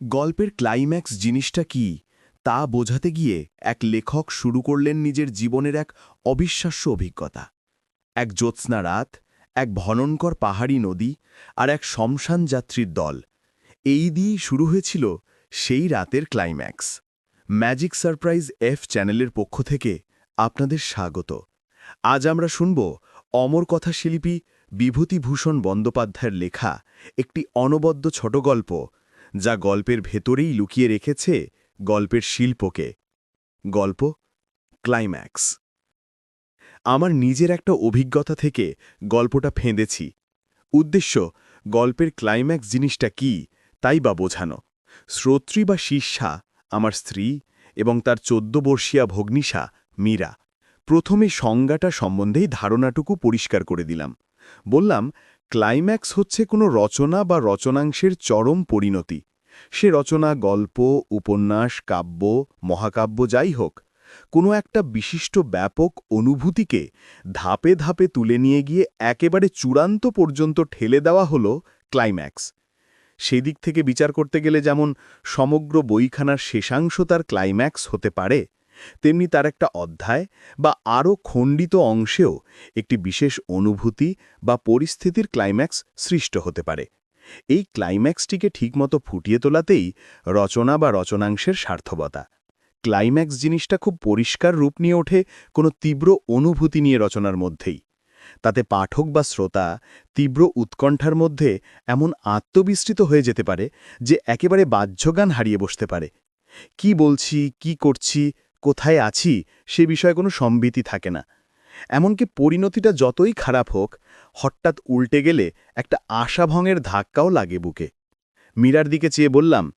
গল্পের ক্লাইম্যাক্স জিনিসটা কি তা বোঝাতে গিয়ে এক লেখক শুরু করলেন নিজের জীবনের এক অবিশ্বাস্য অভিজ্ঞতা। এক জ্যোৎস্না রাত, এক ভননকর পাহাড়ি নদী আর এক শমশান যাত্রীর দল। এই দিয়েই শুরু হয়েছিল সেই রাতের ক্লাইম্যাক্স ম্যাজিক সারপ্রাইজ এফ চ্যানেলের পক্ষ থেকে আপনাদের স্বাগত। আজ আমরা শুনব অমর কথা শিল্পী বিভূতিভূষণ বন্দ্যোপাধ্যায়ের লেখা একটি অনবদ্য ছোট গল্প যা গল্পের ভেতরেই লুকিয়ে রেখেছে গল্পের শিল্পকে। গল্প ক্লাইম্যাক্স। আমার নিজের একটা অভিজ্ঞতা থেকে গল্পটা ফেঁদেছি। উদ্দেশ্য, গল্পের ক্লাইম্যাক্স জিনিসটা কি, তাই বা বোঝানো। শ্রোত্রী বা শিষ্যা, আমার স্ত্রী এবং তার চোদ্দ বর্ষীয়া ভগ্নিসা, মীরা। প্রথমে সংজ্ঞাটা সম্বন্ধেই ধারণাটুকু পরিষ্কার করে দিলাম। বললাম ক্লাইম্যাক্স হচ্ছে কোনো রচনা বা রচনাংশের চরম পরিণতি। সে রচনা, গল্প, উপন্যাস, কাব্য, মহাকাব্য যাই হোক, কোনো একটা বিশিষ্ট ব্যাপক অনুভূতিকে ধাপে ধাপে তুলে নিয়ে গিয়ে একেবারে চূড়ান্ত পর্যন্ত ঠেলে দেওয়া হলো ক্লাইম্যাক্স। সেই দিক থেকে বিচার করতে গেলে যেমন সমগ্র বইখানার শেষাংশ তার ক্লাইম্যাক্স হতে পারে তেমনি তার একটা অধ্যায় বা আরও খণ্ডিত অংশেও একটি বিশেষ অনুভূতি বা পরিস্থিতির ক্লাইম্যাক্স সৃষ্ট হতে পারে। এই ক্লাইম্যাক্সটিকে ঠিকমতো ফুটিয়ে তোলাতেই রচনা বা রচনাংশের সার্থবতা ক্লাইম্যাক্স জিনিসটা খুব পরিষ্কার রূপ নিয়ে ওঠে কোনো তীব্র অনুভূতি নিয়ে রচনার মধ্যেই। তাতে পাঠক বা শ্রোতা তীব্র উৎকণ্ঠার মধ্যে এমন আত্মবিস্তৃত হয়ে যেতে পারে যে একেবারে বাহ্যগান হারিয়ে বসতে পারে। কি বলছি, কি করছি কোথায় আছি সে বিষয়ে কোনো সম্বিতি থাকে না। এমনকি পরিণতিটা যতই খারাপ হোক, হঠাৎ উল্টে গেলে একটা আশাভঙের ধাক্কাও লাগে বুকে। মীরার দিকে চেয়ে বললাম,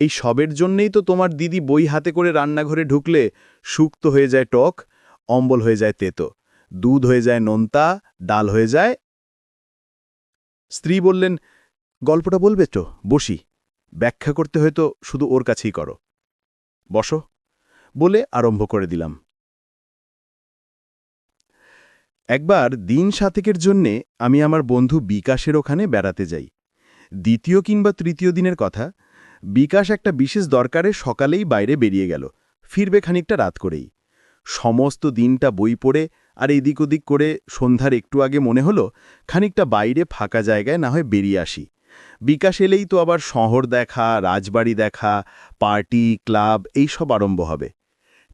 এই সবের জন্যেই তো তোমার দিদি বই হাতে করে রান্নাঘরে ঢুকলে শুক্ত হয়ে যায় টক, অম্বল হয়ে যায় তেতো, দুধ হয়ে যায় নোনতা, ডাল হয়ে যায় স্ত্রী বললেন, গল্পটা বলবে তো, বসি। ব্যাখ্যা করতে হয়তো শুধু ওর কাছেই করো। বসো। বলে আরম্ভ করে দিলাম। একবার দিন সাতেকের জন্যে আমি আমার বন্ধু বিকাশের ওখানে বেড়াতে যাই। দ্বিতীয় কিংবা তৃতীয় দিনের কথা, বিকাশ একটা বিশেষ দরকারে সকালেই বাইরে বেরিয়ে গেল, ফিরবে খানিকটা রাত করেই। সমস্ত দিনটা বই পড়ে আর এদিক ওদিক করে সন্ধ্যার একটু আগে মনে হলো, খানিকটা বাইরে ফাঁকা জায়গায় না হয় বেরিয়ে আসি। বিকাশ এলেই তো আবার শহর দেখা, রাজবাড়ি দেখা, পার্টি, ক্লাব এই সব আরম্ভ হবে।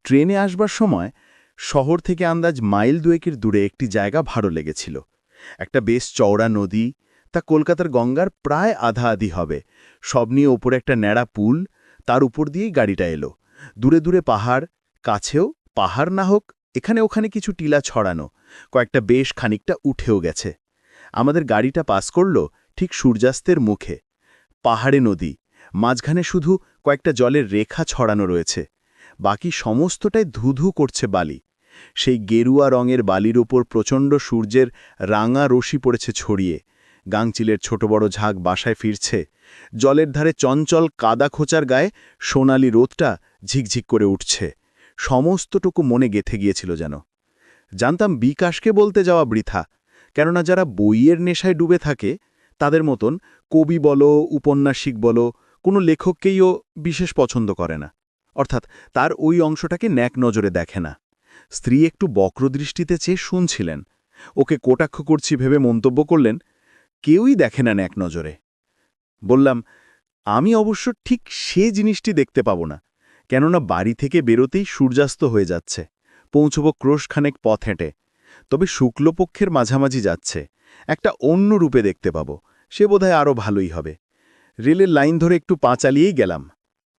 ট্রেনে আসবার সময় শহর থেকে আন্দাজ মাইল দুয়েকের দূরে একটি জায়গা ভালো লেগেছিল। একটা বেশ চওড়া নদী, তা কলকাতার গঙ্গার প্রায় আধা আধি হবে। সব নিয়ে ওপরে একটা ন্যাড়া পুল, তার উপর দিয়েই গাড়িটা এলো। দূরে দূরে পাহাড়, কাছেও পাহাড় না হোক, এখানে ওখানে কিছু টিলা ছড়ানো, কয়েকটা বেশ খানিকটা উঠেও গেছে। আমাদের গাড়িটা পাস করল ঠিক সূর্যাস্তের মুখে। পাহাড়ে নদী, মাঝখানে শুধু কয়েকটা জলের রেখা ছড়ানো রয়েছে। বাকি সমস্তটাই ধুধু করছে বালি। সেই গেরুয়া রঙের বালির ওপর প্রচণ্ড সূর্যের রাঙা রশি পড়েছে ছড়িয়ে। গাংচিলের ছোট বড় ঝাঁক বাসায় ফিরছে। জলের ধারে চঞ্চল কাদা খোঁচার গায়ে সোনালি রোদটা ঝিকঝিক করে উঠছে। সমস্তটুকু মনে গেথে গিয়েছিল যেন। জানতাম বিকাশকে বলতে যাওয়া বৃথা। কেননা যারা বইয়ের নেশায় ডুবে থাকে, তাদের মতন কবি বলো, উপন্যাসিক বলো, কোনো লেখককেইও বিশেষ পছন্দ করে না। অর্থাৎ তার ওই অংশটাকে ন্যাক নজরে দেখে না। স্ত্রী একটু বক্রদৃষ্টিতে চেয়ে শুনছিলেন। ওকে কোটাক্ষ করছি ভেবে মন্তব্য করলেন, কেউই দেখে না ন্যাক নজরে। বললাম, আমি অবশ্য ঠিক সে জিনিসটি দেখতে পাব না, কেননা বাড়ি থেকে বেরোতেই সূর্যাস্ত হয়ে যাচ্ছে। পৌঁছব ক্রোশখানেক পথ হেঁটে। তবে শুক্লপক্ষের মাঝামাঝি যাচ্ছে। একটা অন্য রূপে দেখতে পাব। সে বোধহয় আরও ভালোই হবে। রেলের লাইন ধরে একটু পা চালিয়েই গেলাম।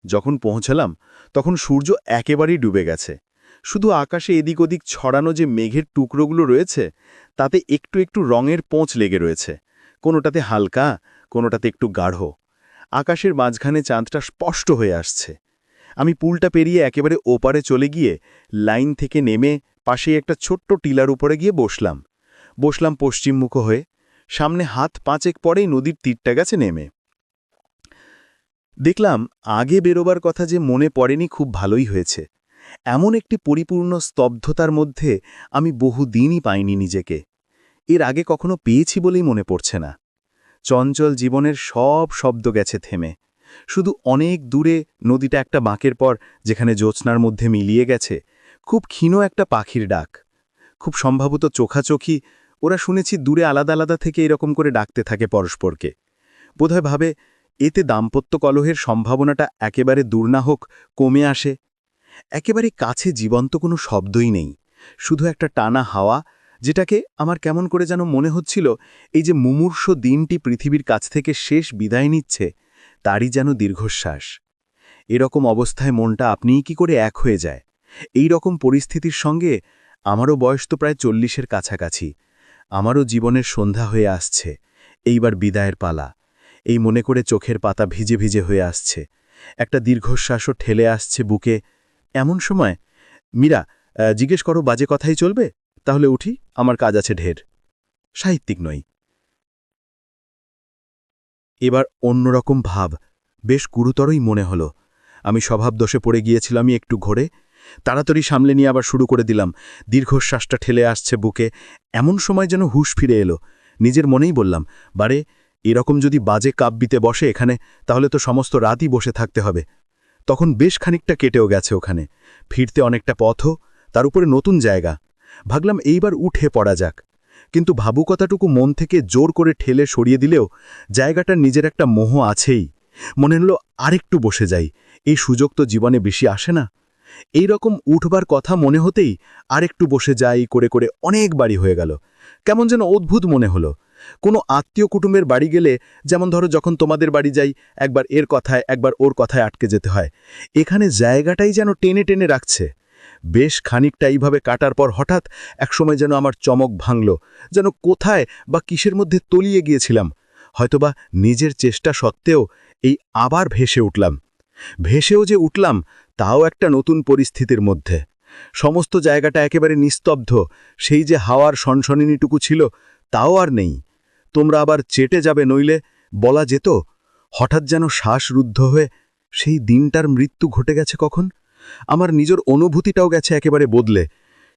যখন পৌঁছলাম, তখন সূর্য একেবারেই ডুবে গেছে। শুধু আকাশে এদিক ওদিক ছড়ানো যে মেঘের টুকরোগুলো রয়েছে, তাতে একটু একটু রঙের পোঁচ লেগে রয়েছে। কোনোটাতে হালকা, কোনোটাতে একটু গাঢ়। আকাশের মাঝখানে চাঁদটা স্পষ্ট হয়ে আসছে। আমি পুলটা পেরিয়ে একেবারে ওপারে চলে গিয়ে লাইন থেকে নেমে পাশেই একটা ছোট্ট টিলার উপরে গিয়ে বসলাম। বসলাম পশ্চিমমুখ হয়ে। সামনে হাত পাঁচেক পরেই নদীর তীরটা গেছে নেমে। দেখলাম আগে বেরোবার কথা যে মনে পড়েনি খুব ভালোই হয়েছে। এমন একটি পরিপূর্ণ স্তব্ধতার মধ্যে আমি বহুদিনই পাইনি নিজেকে। এর আগে কখনো পেয়েছি বলেই মনে পড়ছে না। চঞ্চল জীবনের সব শব্দ গেছে থেমে। শুধু অনেক দূরে নদীটা একটা বাঁকের পর যেখানে জ্যোৎস্নার মধ্যে মিলিয়ে গেছে, খুব ক্ষীণ একটা পাখির ডাক। খুব সম্ভবত চোখাচোখি, ওরা শুনেছি দূরে আলাদা আলাদা থেকে এরকম করে ডাকতে থাকে পরস্পরকে। বোধহয় ভাবে এতে দাম্পত্য কলহের সম্ভাবনাটা একেবারে দূর না হোক, কমে আসে। একেবারে কাছে জীবন্ত কোনো শব্দই নেই। শুধু একটা টানা হাওয়া, যেটাকে আমার কেমন করে যেন মনে হচ্ছিল, এই যে মুমূর্ষ দিনটি পৃথিবীর কাছ থেকে শেষ বিদায় নিচ্ছে, তারই যেন দীর্ঘশ্বাস। এরকম অবস্থায় মনটা আপনিই কি করে এক হয়ে যায়? এই রকম পরিস্থিতির সঙ্গে আমারও বয়স তো প্রায় চল্লিশের কাছাকাছি। আমারও জীবনের সন্ধ্যা হয়ে আসছে। এইবার বিদায়ের পালা। এই মনে করে চোখের পাতা ভিজে ভিজে হয়ে আসছে। একটা দীর্ঘশ্বাসও ঠেলে আসছে বুকে। এমন সময়, মীরা জিজ্ঞেস করো বাজে কথাই চলবে? তাহলে উঠি, আমার কাজ আছে ঢের। সাহিত্যিক নই। এবার অন্যরকম ভাব, বেশ গুরুতরই মনে হলো। আমি স্বভাব দোষে পড়ে গিয়েছিলাম একটু ঘোরে। তাড়াতাড়ি সামলে নিয়ে আবার শুরু করে দিলাম। দীর্ঘশ্বাসটা ঠেলে আসছে বুকে। এমন সময় যেন হুশ ফিরে এলো। নিজের মনেই বললাম, বারে এরকম যদি বাজে কাব্যিতে বসে এখানে, তাহলে তো সমস্ত রাতই বসে থাকতে হবে। তখন বেশ খানিকটা কেটেও গেছে ওখানে। ফিরতে অনেকটা পথও, তার উপরে নতুন জায়গা। ভাবলাম এইবার উঠে পড়া যাক। কিন্তু ভাবুকতাটুকু মন থেকে জোর করে ঠেলে সরিয়ে দিলেও জায়গাটার নিজের একটা মোহ আছেই। মনে হলো আরেকটু বসে যাই। এই সুযোগ তো জীবনে বেশি আসে না। এই রকম উঠবার কথা মনে হতেই আরেকটু বসে যাই, করে করে অনেক বাড়ি হয়ে গেল। কেমন যেন অদ্ভুত মনে হলো। কোনো আত্মীয় কুটুম্বের বাড়ি গেলে, যেমন ধরো যখন তোমাদের বাড়ি যাই, একবার এর কথায়, একবার ওর কথায় আটকে যেতে হয়। এখানে জায়গাটাই যেন টেনে টেনে রাখছে। বেশ খানিকটা এইভাবে কাটার পর হঠাৎ একসময় যেন আমার চমক ভাঙল, যেন কোথায় বা কিসের মধ্যে তলিয়ে গিয়েছিলাম। হয়তোবা নিজের চেষ্টা সত্ত্বেও এই আবার ভেসে উঠলাম। ভেসেও যে উঠলাম, তাও একটা নতুন পরিস্থিতির মধ্যে। সমস্ত জায়গাটা একেবারে নিস্তব্ধ, সেই যে হাওয়ার সনসনিটুকু ছিল, তাও আর নেই। তোমরা আবার চেটে যাবে নইলে বলা যেত, হঠাৎ যেন শ্বাসরুদ্ধ হয়ে, সেই দিনটার মৃত্যু ঘটে গেছে কখন? আমার নিজের অনুভূতিটাও গেছে একেবারে বদলে।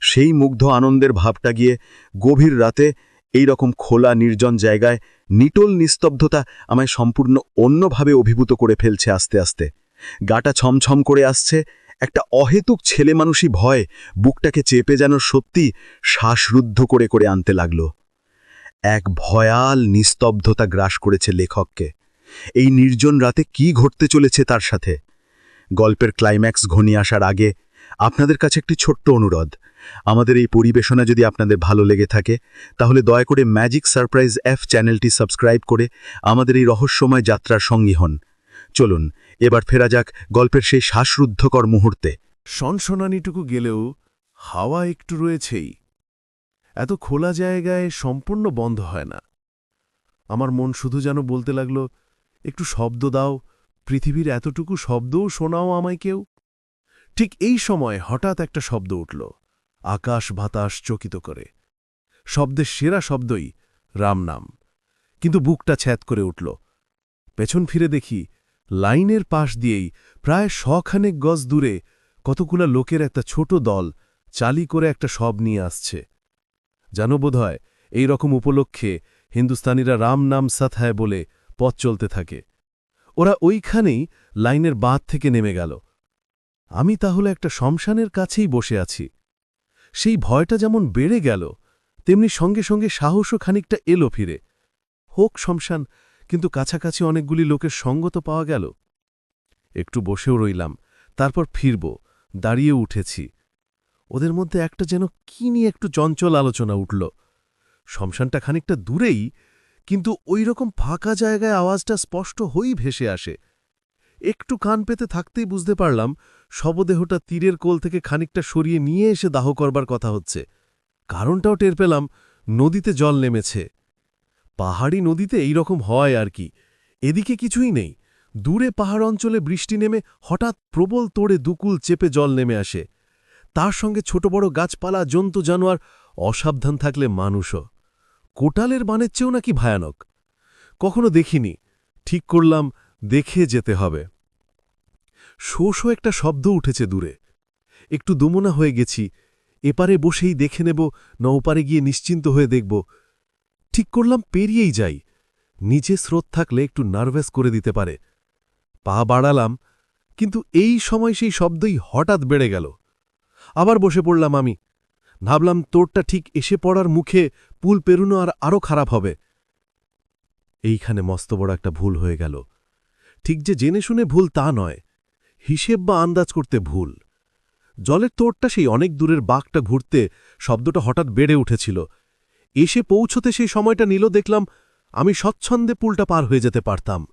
সেই মুগ্ধ আনন্দের ভাবটা গিয়ে গভীর রাতে এই রকম খোলা, নির্জন জায়গায় নিটল নিস্তব্ধতা আমায় সম্পূর্ণ অন্যভাবে অভিভূত করে ফেলছে আস্তে আস্তে। গাটা ছমছম করে আসছে, একটা অহেতুক ছেলে মানুষই ভয় বুকটাকে চেপে যেন সত্যি শ্বাসরুদ্ধ করে করে আনতে লাগল। এক ভয়াল নিস্তব্ধতা গ্রাস করেছে লেখককে। এই নির্জন রাতে কি ঘটতে চলেছে তার সাথে? গল্পের ক্লাইম্যাক্স ঘনিয়ে আসার আগে আপনাদের কাছে একটি ছোট্ট অনুরোধ। আমাদের এই পরিবেশনা যদি আপনাদের ভালো লেগে থাকে, তাহলে দয়া করে ম্যাজিক সারপ্রাইজ এফ চ্যানেলটি সাবস্ক্রাইব করে আমাদের এই রহস্যময় যাত্রার সঙ্গী হন। চলুন, এবার ফেরা যাক গল্পের সেই শ্বাসরুদ্ধকর মুহূর্তে। সনসনানিটুকু গেলেও হাওয়া একটু রয়েছেই। এত খোলা জায়গায় সম্পূর্ণ বন্ধ হয় না। আমার মন শুধু যেন বলতে লাগল, একটু শব্দ দাও, পৃথিবীর এতটুকু শব্দও শোনাও আমায় কেউ? ঠিক এই সময় হঠাৎ একটা শব্দ উঠল, আকাশ বাতাস চকিত করে। শব্দের সেরা শব্দই রাম নাম। কিন্তু বুকটা ছ্যাত করে উঠল। পেছন ফিরে দেখি, লাইনের পাশ দিয়েই প্রায় শখানেক গজ দূরে কতগুলা লোকের একটা ছোট দল চালি করে একটা শব নিয়ে আসছে। জানো বোধ হয় এই রকম উপলক্ষে হিন্দুস্তানিরা রাম নাম সাথায় বলে পথ চলতে থাকে। ওরা ওইখানেই লাইনের বাঁধ থেকে নেমে গেল। আমি তাহলে একটা শমশানের কাছেই বসে আছি। সেই ভয়টা যেমন বেড়ে গেল, তেমনি সঙ্গে সঙ্গে সাহসও খানিকটা এলো ফিরে। হোক শমশান, কিন্তু কাছাকাছি অনেকগুলি লোকের সঙ্গ তো পাওয়া গেল। একটু বসেও রইলাম, তারপর ফিরব, দাঁড়িয়ে উঠেছি। ওদের মধ্যে একটা যেন কি নিয়ে একটু চঞ্চল আলোচনা উঠল। শমশানটা খানিকটা দূরেই, কিন্তু ওই রকম ফাঁকা জায়গায় আওয়াজটা স্পষ্ট হয়েই ভেসে আসে। একটু কান পেতে থাকতেই বুঝতে পারলাম, শবদেহটা তীরের কোল থেকে খানিকটা সরিয়ে নিয়ে এসে দাহ করবার কথা হচ্ছে। কারণটাও টের পেলাম, নদীতে জল নেমেছে। পাহাড়ি নদীতে এই রকম হয় আর কি। এদিকে কিছুই নেই। দূরে পাহাড় অঞ্চলে বৃষ্টি নেমে হঠাৎ প্রবল তোড়ে দুকুল চেপে জল নেমে আসে। তার সঙ্গে ছোট বড় গাছপালা, জন্তু, জানোয়ার, অসাবধান থাকলে মানুষও। কোটালের বানের চেয়েও নাকি ভয়ানক। কখনো দেখিনি। ঠিক করলাম, দেখে যেতে হবে। শো শো একটা শব্দ উঠেছে দূরে। একটু দুমনা হয়ে গেছি। এপারে বসেই দেখে নেব, না ওপারে গিয়ে নিশ্চিন্ত হয়ে দেখব। ঠিক করলাম, পেরিয়েই যাই। নিচে স্রোত থাকলে একটু নার্ভাস করে দিতে পারে। পা বাড়ালাম, কিন্তু এই সময় সেই শব্দই হঠাৎ বেড়ে গেল। আবার বসে পড়লাম আমি। ভাবলাম তোরটা ঠিক এসে পড়ার মুখে পুল পেরুনো আর আরও খারাপ হবে। এইখানে মস্ত বড় একটা ভুল হয়ে গেল। ঠিক যে জেনে শুনে ভুল তা নয়। হিসেব বা আন্দাজ করতে ভুল। জলের তোরটা সেই অনেক দূরের বাঘটা ঘুরতে শব্দটা হঠাৎ বেড়ে উঠেছিল। এসে পৌঁছতে সেই সময়টা নিল, দেখলাম আমি স্বচ্ছন্দে পুলটা পার হয়ে যেতে পারতাম।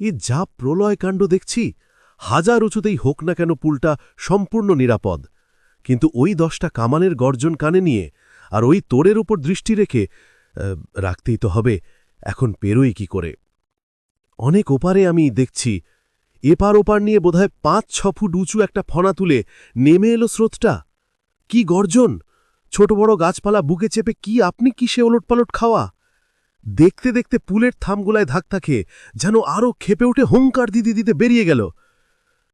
এ যা প্রলয়কাণ্ড দেখছি, হাজার উঁচুতেই হোক না কেন পুলটা সম্পূর্ণ নিরাপদ। কিন্তু ওই দশটা কামানের গর্জন কানে নিয়ে আর ওই তোরের ওপর দৃষ্টি রেখে রাখতেই তো হবে, এখন পেরোই কি করে? অনেক ওপারে আমি দেখছি, এপার ওপার নিয়ে বোধহয় পাঁচ ছ ফুট উঁচু একটা ফনা তুলে নেমে এলো স্রোতটা। কি গর্জন! ছোট বড় গাছপালা বুকে চেপে কি আপনি কি সে ওলটপালট খাওয়া? দেখতে দেখতে পুলের থামগুলায় ধাক্কা খেয়ে যেন আরও খেপে উঠে হুঙ্কার দিতে দিতে বেরিয়ে গেল।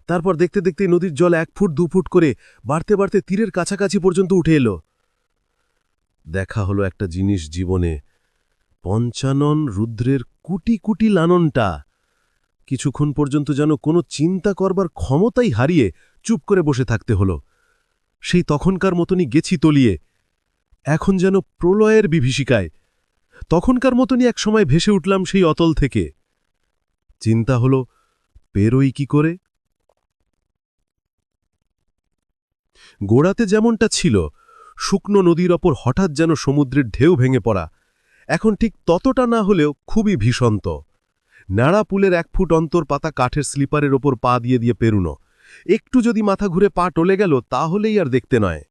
তারপর দেখতে দেখতে নদীর জল এক ফুট, দু ফুট করে বাড়তে বাড়তে তীরের কাছাকাছি পর্যন্ত উঠে এলো। দেখা হলো একটা জিনিস জীবনে। পঞ্চানন রুদ্রের কুটি কুটি লাননটা। কিছুক্ষণ পর্যন্ত যেন কোনো চিন্তা করবার ক্ষমতাই হারিয়ে চুপ করে বসে থাকতে হলো। সেই তখনকার মতনই গেছি তলিয়ে। এখন যেন প্রলয়ের বিভীষিকায়। তখনকার মতনই এক সময় ভেসে উঠলাম সেই অতল থেকে। চিন্তা হল, পেরোই কি করে? গোড়াতে যেমনটা ছিল, শুকনো নদীর ওপর হঠাৎ যেন সমুদ্রের ঢেউ ভেঙে পড়া, এখন ঠিক ততটা না হলেও খুবই ভীষন্ত। ন্যাড়া পুলের এক ফুট অন্তর পাতা কাঠের স্লিপারের ওপর পা দিয়ে দিয়ে পেরুনো। একটু যদি মাথা ঘুরে পা টলে গেল, তাহলেই আর দেখতে নয়।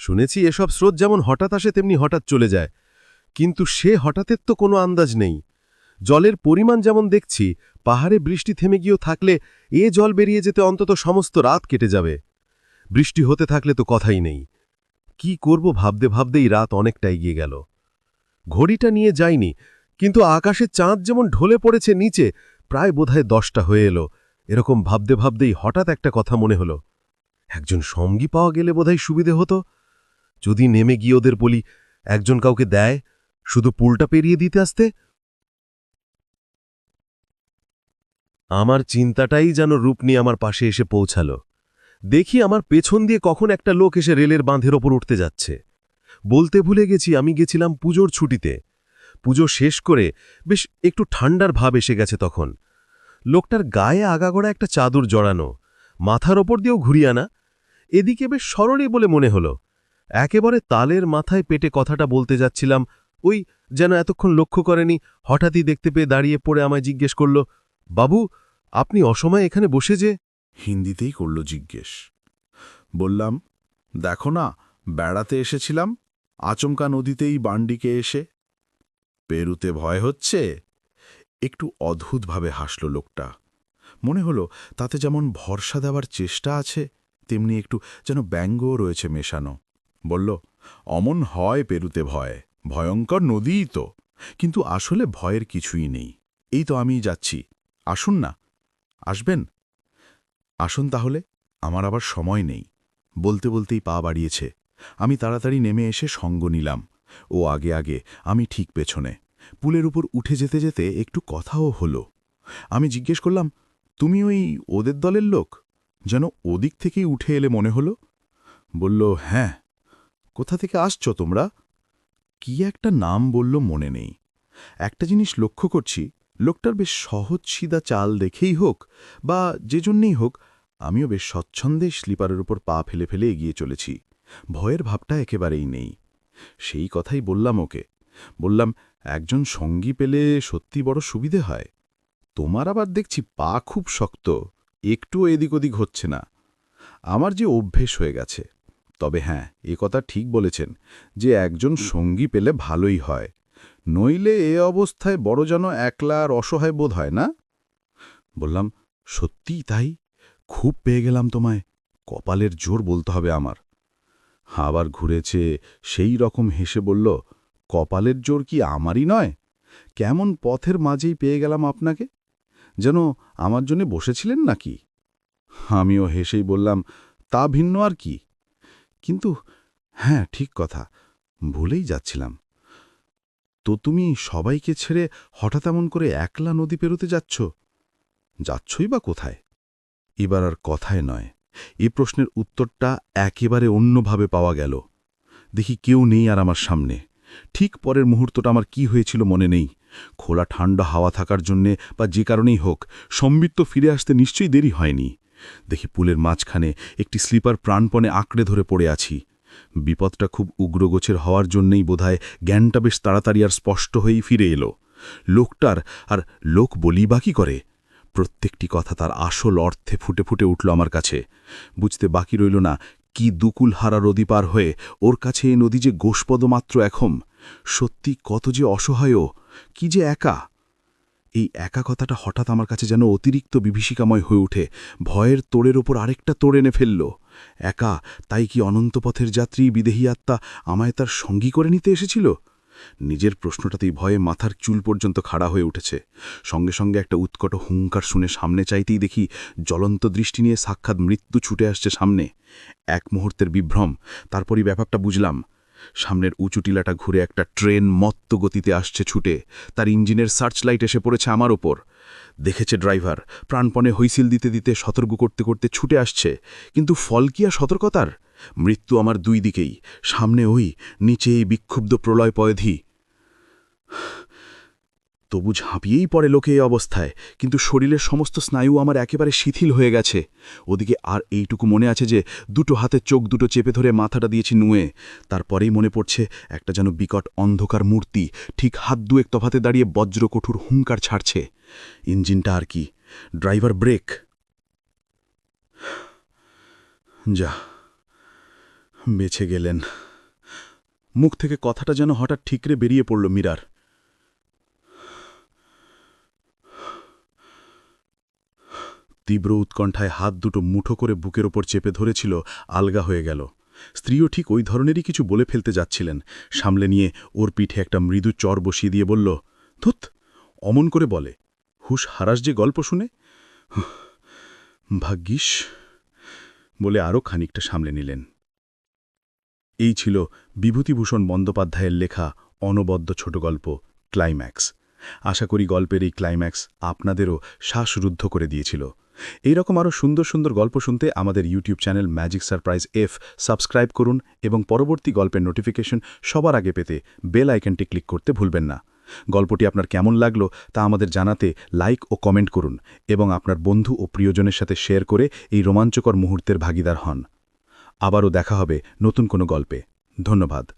শুনেছি এসব স্রোত যেমন হঠাৎ আসে, তেমনি হঠাৎ চলে যায়। কিন্তু সে হঠাৎের তো কোনো আন্দাজ নেই। জলের পরিমাণ যেমন দেখছি, পাহাড়ে বৃষ্টি থেমে গিয়েও থাকলে এ জল বেরিয়ে যেতে অন্তত সমস্ত রাত কেটে যাবে। বৃষ্টি হতে থাকলে তো কথাই নেই। কি করব ভাবতে ভাবতেই রাত অনেকটা এগিয়ে গেল। ঘড়িটা নিয়ে যাইনি, কিন্তু আকাশে চাঁদ যেমন ঢলে পড়েছে নিচে, প্রায় বোধহয় দশটা হয়ে এলো। এরকম ভাবতে ভাবতেই হঠাৎ একটা কথা মনে হলো। একজন সঙ্গী পাওয়া গেলে বোধহয় সুবিধে হতো। যদি নেমে গিয়ে ওদের বলি, একজন কাউকে দেয়, শুধু পুলটা পেরিয়ে দিতে আসতে? আমার চিন্তাটাই যেন রূপ নিয়ে আমার পাশে এসে পৌঁছালো। দেখি আমার পেছন দিয়ে কখন একটা লোক এসে রেলের বাঁধের ওপর উঠতে যাচ্ছে। বলতে ভুলে গেছি, আমি গেছিলাম পুজোর ছুটিতে। পুজো শেষ করে বেশ একটু ঠান্ডার ভাব এসে গেছে তখন। লোকটার গায়ে আগাগোড়া একটা চাদর জড়ানো, মাথার ওপর দিয়েও ঘুরিয়ে আনা, এদিকে বেশ সরলই বলে মনে হলো। একেবারে তালের মাথায় পেটে কথাটা বলতে যাচ্ছিলাম, ওই যেন এতক্ষণ লক্ষ্য করেনি, হঠাৎই দেখতে পেয়ে দাঁড়িয়ে পড়ে আমায় জিজ্ঞেস করল, বাবু, আপনি অসময়ে এখানে বসে যে হিন্দিতেই করল জিজ্ঞেস। বললাম, দেখো না, বেড়াতে এসেছিলাম, আচমকা নদীতেই বান্ডিকে এসে। পেরুতে ভয় হচ্ছে? একটু অদ্ভুতভাবে হাসল লোকটা। মনে হলো, তাতে যেমন ভরসা দেওয়ার চেষ্টা আছে, তেমনি একটু যেন ব্যঙ্গও রয়েছে মেশানো। বলল, অমন হয় পেরুতে ভয়, ভয়ঙ্কর নদীই তো, কিন্তু আসলে ভয়ের কিছুই নেই। এই তো আমি যাচ্ছি, আসুন না, আসবেন? আসুন তাহলে, আমার আবার সময় নেই। বলতে বলতেই পা বাড়িয়েছে। আমি তাড়াতাড়ি নেমে এসে সঙ্গ নিলাম। ও আগে আগে, আমি ঠিক পেছনে। পুলের উপর উঠে যেতে যেতে একটু কথাও হলো। আমি জিজ্ঞেস করলাম, তুমি ওই ওদের দলের লোক? যেন ওদিক থেকেই উঠে এলে মনে হলো। বলল হ্যাঁ। কোথা থেকে আসছো তোমরা? কি একটা নাম বলল মনে নেই। একটা জিনিস লক্ষ্য করছি, লোকটার বেশ সহজ সিধা চাল দেখেই হোক বা যে জন্যেই হোক আমিও বেশ স্বচ্ছন্দে স্লিপারের উপর পা ফেলে ফেলে এগিয়ে চলেছি। ভয়ের ভাবটা একেবারেই নেই। সেই কথাই বললাম ওকে। বললাম, একজন সঙ্গী পেলে সত্যি বড় সুবিধে হয়। তোমার আবার দেখছি পা খুব শক্ত, একটুও এদিক ওদিক হচ্ছে না। আমার যে অভ্যেস হয়ে গেছে। তবে হ্যাঁ এ কথা ঠিক বলেছেন যে একজন সঙ্গী পেলে ভালোই হয়। নইলে এ অবস্থায় বড় যেন একলা আর অসহায় বোধ হয় না? বললাম, সত্যিই তাই? খুব পেয়ে গেলাম তোমায়। কপালের জোর বলতে হবে আমার। আবার ঘুরেছে, সেই রকম হেসে বলল, কপালের জোর কি আমারই নয়? কেমন পথের মাঝেই পেয়ে গেলাম আপনাকে? যেন আমার জন্যে বসেছিলেন নাকি? আমিও হেসেই বললাম, তা ভিন্ন আর কি? কিন্তু হ্যাঁ ঠিক কথা, ভুলেই যাচ্ছিলাম। তো তুমি সবাইকে ছেড়ে হঠাৎ এমন করে একলা নদী পেরোতে যাচ্ছ? যাচ্ছই বা কোথায়? এবার আর কথায় নয়। এ প্রশ্নের উত্তরটা একেবারে অন্যভাবে পাওয়া গেল। দেখি কেউ নেই আর আমার সামনে। ঠিক পরের মুহূর্তটা আমার কি হয়েছিল মনে নেই। খোলা ঠান্ডা হাওয়া থাকার জন্যে বা যে কারণেই হোক সম্বিত্ত ফিরে আসতে নিশ্চয়ই দেরি হয়নি। দেখি পুলের মাঝখানে একটি স্লিপার প্রাণপণে আঁকড়ে ধরে পড়ে আছি। বিপদটা খুব উগ্রগোছের হওয়ার জন্যেই বোধহয় জ্ঞানটা বেশ তাড়াতাড়ি আর স্পষ্ট হয়েই ফিরে এলো। লোকটার আর লোক বলি বাকি করে? প্রত্যেকটি কথা তার আসল অর্থে ফুটে ফুটে উঠল আমার কাছে। বুঝতে বাকি রইল না কি দুকুল হারা নদী পার হয়ে ওর কাছে এই নদী যে গোষ্পদ মাত্র এখন। সত্যি কত যে অসহায়ও কি যে একা। এই একা কথাটা হঠাৎ আমার কাছে যেন অতিরিক্ত বিভীষিকাময় হয়ে ওঠে, ভয়ের তোড়ের ওপর আরেকটা তোড় এনে ফেলল। একা, তাই কি অনন্তপথের যাত্রী, বিদেহী আত্মা আমায় তার সঙ্গী করে নিতে এসেছিল? নিজের প্রশ্নটাতেই ভয়ে মাথার চুল পর্যন্ত খাড়া হয়ে উঠেছে। সঙ্গে সঙ্গে একটা উৎকট হুঙ্কার শুনে সামনে চাইতেই দেখি জ্বলন্ত দৃষ্টি নিয়ে সাক্ষাৎ মৃত্যু ছুটে আসছে সামনে। এক মুহূর্তের বিভ্রম, তারপরই ব্যাপারটা বুঝলাম। সামনের উঁচু টিলাটা ঘুরে একটা ট্রেন মত্ত গতিতে আসছে ছুটে। তার ইঞ্জিনের সার্চ লাইট এসে পড়েছে আমার ওপর। দেখেছে ড্রাইভার, প্রাণপণে হুইসিল দিতে দিতে সতর্ক করতে করতে ছুটে আসছে। কিন্তু ফল কি আর সতর্কতার? মৃত্যু আমার দুই দিকেই, সামনে ওই, নিচে এই বিক্ষুব্ধ প্রলয় পয়ধি তবু ঝাঁপিয়েই পড়ে লোকে এই অবস্থায়, কিন্তু শরীরের সমস্ত স্নায়ু আমার একেবারে শিথিল হয়ে গেছে। ওদিকে আর এইটুকু মনে আছে যে, দুটো হাতে চোখ দুটো চেপে ধরে মাথাটা দিয়েছি নুয়ে। তারপরেই মনে পড়ছে একটা যেন বিকট অন্ধকার মূর্তি, ঠিক হাত দুয়েক তফাতে দাঁড়িয়ে বজ্রকঠুর হুঙ্কার ছাড়ছে। ইঞ্জিনটা আর কি? Driver brake. যা বেছে গেলেন। মুখ থেকে কথাটা যেন হঠাৎ ঠিকরে বেরিয়ে পড়ল মীরার। তীব্র উৎকণ্ঠায় হাত দুটো মুঠো করে বুকের ওপর চেপে ধরেছিল, আলগা হয়ে গেল। স্ত্রীও ঠিক ওই ধরনেরই কিছু বলে ফেলতে যাচ্ছিলেন। সামলে নিয়ে ওর পিঠে একটা মৃদু চর বসিয়ে দিয়ে বলল, ধুত, অমন করে বলে। হুশ হারাস যে গল্প শুনে? ভাগ্যিস, বলে আরও খানিকটা সামলে নিলেন। এই ছিল বিভূতিভূষণ বন্দ্যোপাধ্যায়ের লেখা অনবদ্য ছোট গল্প, ক্লাইম্যাক্স। আশা করি গল্পের এই ক্লাইম্যাক্স আপনাদেরও শ্বাসরুদ্ধ করে দিয়েছিল। এই রকম আরও সুন্দর সুন্দর গল্প শুনতে আমাদের YouTube channel magic surprise F subscribe করুন এবং পরবর্তী গল্পের নোটিফিকেশন সবার আগে পেতে বেল আইকনটি ক্লিক করতে ভুলবেন না। গল্পটি আপনার কেমন লাগল তা আমাদের জানাতে লাইক ও কমেন্ট করুন এবং আপনার বন্ধু ও প্রিয়জনের সাথে শেয়ার করে এই রোমাঞ্চকর মুহূর্তের ভাগিদার হন। আবারও দেখা হবে নতুন কোনো গল্পে। ধন্যবাদ।